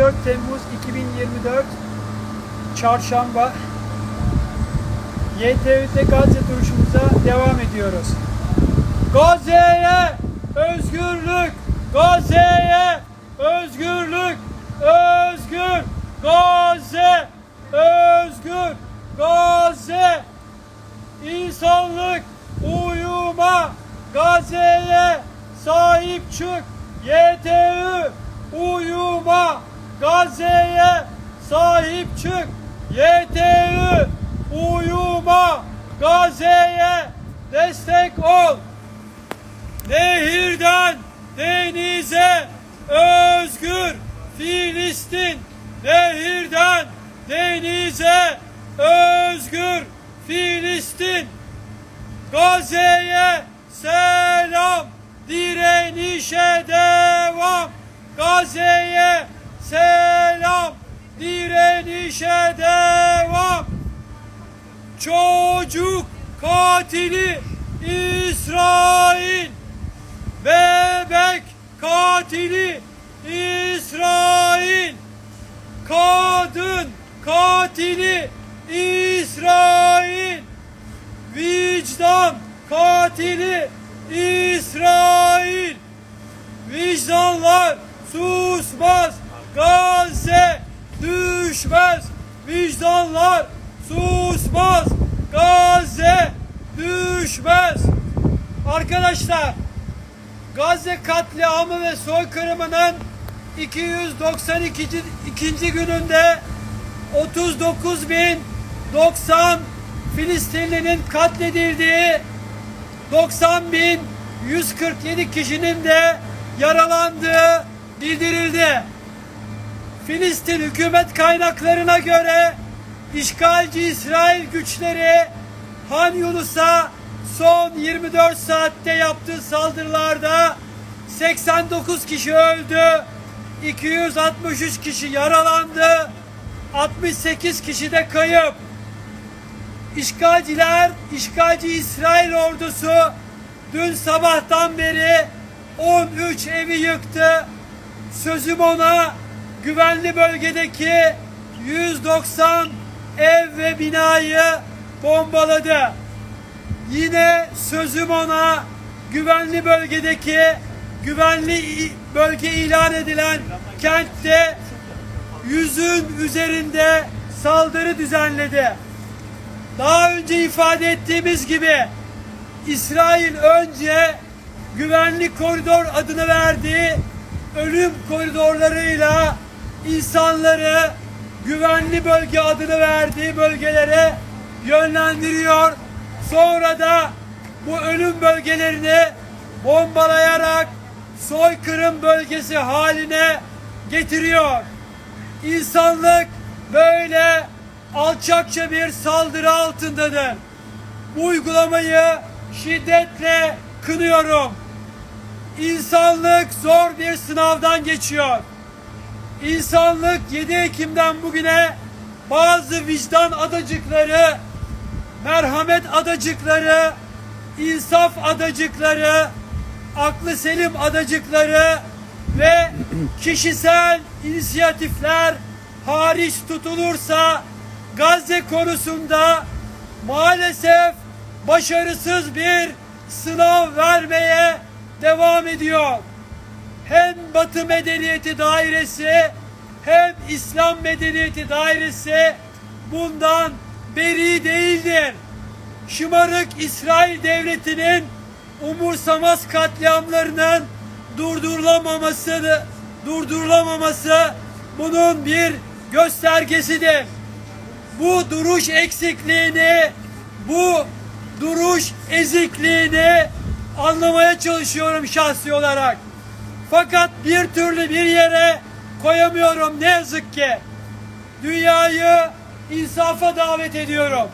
14 Temmuz 2024 Çarşamba YTÜ'de Gazze duruşumuza devam ediyoruz. Gazze'ye özgürlük! Gazze'ye özgürlük! Özgür! Gazze! Özgür! Gazze! İnsanlık uyuma! Gazze'ye sahip çık! YTÜ uyuma! Gazze'ye sahip çık! YTÜ uyuma! Gazze'ye destek ol! Nehirden denize özgür Filistin Nehirden denize özgür Filistin Gazze'ye selam direnişe devam Gazze'ye selam direnişe devam. Çocuk katili İsrail. Bebek katili İsrail. Kadın katili İsrail. Vicdan katili İsrail. Vicdanlar susmaz Gazze düşmez Vicdanlar susmaz Gazze düşmez Arkadaşlar Gazze katliamı ve soykırımının 292. ikinci gününde 39.090 Filistinlinin katledildiği 90.147 kişinin de yaralandığı bildirildi. Filistin hükümet kaynaklarına göre işgalci İsrail güçleri Han Yunus'a son 24 saatte yaptığı saldırılarda 89 kişi öldü, 263 kişi yaralandı, 68 kişi de kayıp. İşgalciler, işgalci İsrail ordusu dün sabahtan beri 13 evi yıktı. Sözüm ona güvenli bölgedeki 190 ev ve binayı bombaladı. Yine sözüm ona güvenli bölgedeki güvenli bölge ilan edilen kentte yüzün üzerinde saldırı düzenledi. Daha önce ifade ettiğimiz gibi İsrail önce güvenli koridor adını verdiği ölüm koridorlarıyla insanları güvenli bölge adını verdiği bölgelere yönlendiriyor. Sonra da bu ölüm bölgelerini bombalayarak soykırım bölgesi haline getiriyor. İnsanlık böyle alçakça bir saldırı altındadır. Bu uygulamayı şiddetle kınıyorum. İnsanlık zor bir sınavdan geçiyor. İnsanlık 7 Ekim'den bugüne bazı vicdan adacıkları, merhamet adacıkları, insaf adacıkları, aklı selim adacıkları ve kişisel inisiyatifler hariç tutulursa Gazze konusunda maalesef başarısız bir sınav vermeye devam ediyor. Hem Batı Medeniyeti Dairesi hem İslam Medeniyeti Dairesi bundan beri değildir. Şımarık İsrail Devleti'nin umursamaz katliamlarının durdurulamaması durdurulamaması bunun bir göstergesidir. Bu duruş eksikliğini, bu duruş ezikliğini anlamaya çalışıyorum şahsi olarak. Fakat bir türlü bir yere koyamıyorum ne yazık ki. Dünyayı insafa davet ediyorum.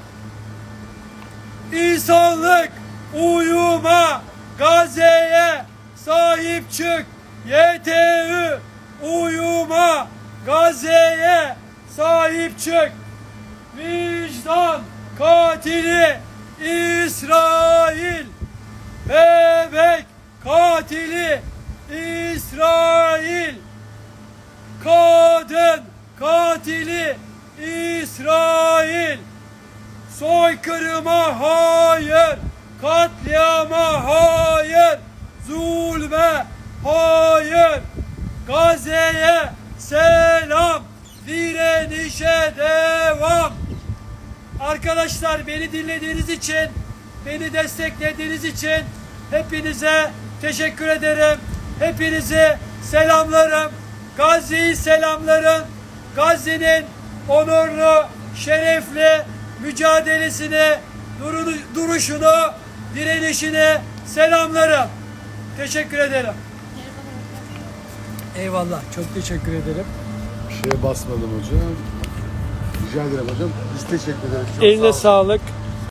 İnsanlık uyuma Gazze'ye sahip çık. YTÜ uyuma Gazze'ye sahip çık. Vicdan katili İsrail. Bebek katili İsrail. Kadın katili İsrail. Soykırıma hayır, katliama hayır, zulme hayır. Gazze'ye selam, direnişe devam. Arkadaşlar beni dinlediğiniz için, beni desteklediğiniz için hepinize teşekkür ederim. Hepinizi selamlarım. Gazze'yi selamlarım. Gazze'nin onurlu, şerefli mücadelesini, duru- duruşunu, direnişini selamlarım. Teşekkür ederim. Eyvallah. Çok teşekkür ederim. Bir şeye basmadım hocam. Rica ederim hocam. Biz teşekkür ederiz. Çok Eline sağ sağlık.